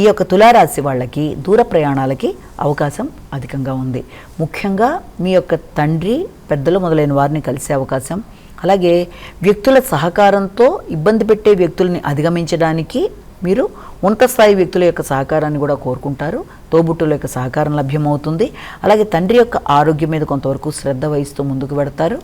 ఈ యొక్క తులారాశి వాళ్ళకి దూర ప్రయాణాలకి అవకాశం అధికంగా ఉంది. ముఖ్యంగా మీ యొక్క తండ్రి పెద్దలు మొదలైన వారిని కలిసే అవకాశం. అలాగే వ్యక్తుల సహకారంతో ఇబ్బంది పెట్టే వ్యక్తుల్ని అధిగమించడానికి మీరు ఉన్నత స్థాయి వ్యక్తుల యొక్క సహకారాన్ని కూడా కోరుకుంటారు. తోబుట్టుల యొక్క సహకారం లభ్యమవుతుంది. అలాగే తండ్రి యొక్క ఆరోగ్యం మీద కొంతవరకు శ్రద్ధ వహిస్తూ ముందుకు పెడతారు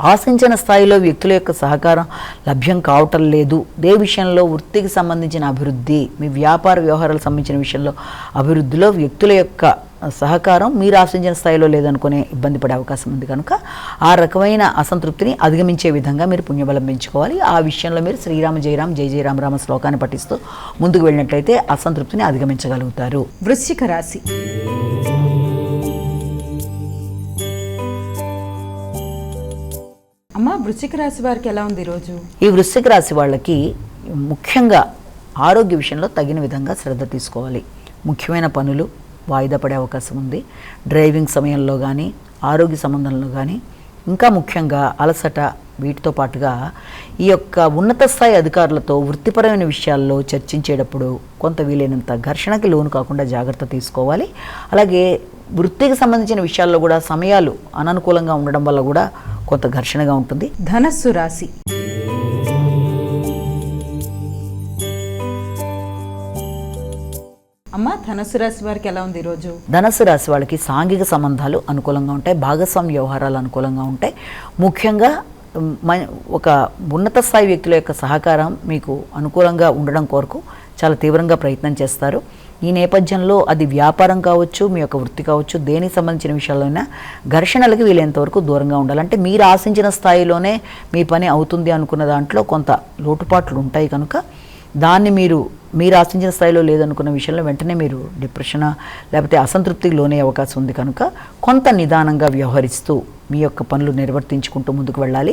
ఆశించిన స్థాయిలో వ్యక్తుల యొక్క సహకారం లభ్యం కావటం లేదు. ఏ విషయంలో వృత్తికి సంబంధించిన అభివృద్ధి మీ వ్యాపార వ్యవహారాలకు సంబంధించిన విషయంలో అభివృద్ధిలో వ్యక్తుల యొక్క సహకారం మీరు ఆశించిన స్థాయిలో లేదనుకునే ఇబ్బంది పడే అవకాశం ఉంది కనుక ఆ రకమైన అసంతృప్తిని అధిగమించే విధంగా మీరు పుణ్యబలం పెంచుకోవాలి. ఆ విషయంలో మీరు శ్రీరామ జయరామ్ జయ జయ రామ రామ శ్లోకాన్ని పఠిస్తూ ముందుకు వెళ్ళినట్లయితే అసంతృప్తిని అధిగమించగలుగుతారు. వృశ్చిక రాశి. అమ్మ వృశ్చిక రాశి వారికి ఎలా ఉంది ఈరోజు? ఈ వృశ్చిక రాశి వాళ్ళకి ముఖ్యంగా ఆరోగ్య విషయంలో తగిన విధంగా శ్రద్ధ తీసుకోవాలి. ముఖ్యమైన పనులు వాయిదా పడే అవకాశం ఉంది. డ్రైవింగ్ సమయంలో కానీ ఆరోగ్య సంబంధంలో కానీ ఇంకా ముఖ్యంగా అలసట వీటితో పాటుగా ఈ యొక్క ఉన్నత స్థాయి అధికారులతో వృత్తిపరమైన విషయాల్లో చర్చించేటప్పుడు కొంత వీలైనంత ఘర్షణకి లోను కాకుండా జాగ్రత్త తీసుకోవాలి. అలాగే వృత్తికి సంబంధించిన విషయాల్లో కూడా సమయాలు అననుకూలంగా ఉండడం వల్ల కూడా కొంత ఘర్షణగా ఉంటుంది. ధనస్సు రాశి. అమ్మ ధనస్సు రాశి వారికి ఎలా ఉంది ఈరోజు ధనస్సు రాశి వాళ్ళకి సాంఘిక సంబంధాలు అనుకూలంగా ఉంటాయి భాగస్వామ్య వ్యవహారాలు అనుకూలంగా ఉంటాయి. ముఖ్యంగా ఒక ఉన్నత స్థాయి వ్యక్తుల యొక్క సహకారం మీకు అనుకూలంగా ఉండడం కొరకు చాలా తీవ్రంగా ప్రయత్నం చేస్తారు. ఈ నేపథ్యంలో అది వ్యాపారం కావచ్చు మీ యొక్క వృత్తి కావచ్చు దేనికి సంబంధించిన విషయాల్లోనైనా ఘర్షణలకు వీలైనంతవరకు దూరంగా ఉండాలి. అంటే మీరు ఆశించిన స్థాయిలోనే మీ పని అవుతుంది అనుకున్న దాంట్లో కొంత లోటుపాట్లు ఉంటాయి కనుక దాన్ని మీరు మీరు ఆశించిన స్థాయిలో లేదనుకున్న విషయంలో వెంటనే మీరు డిప్రెషన్ లేకపోతే అసంతృప్తికి లోనే అవకాశం ఉంది కనుక కొంత నిదానంగా వ్యవహరిస్తూ మీ యొక్క పనులు నిర్వర్తించుకుంటూ ముందుకు వెళ్ళాలి.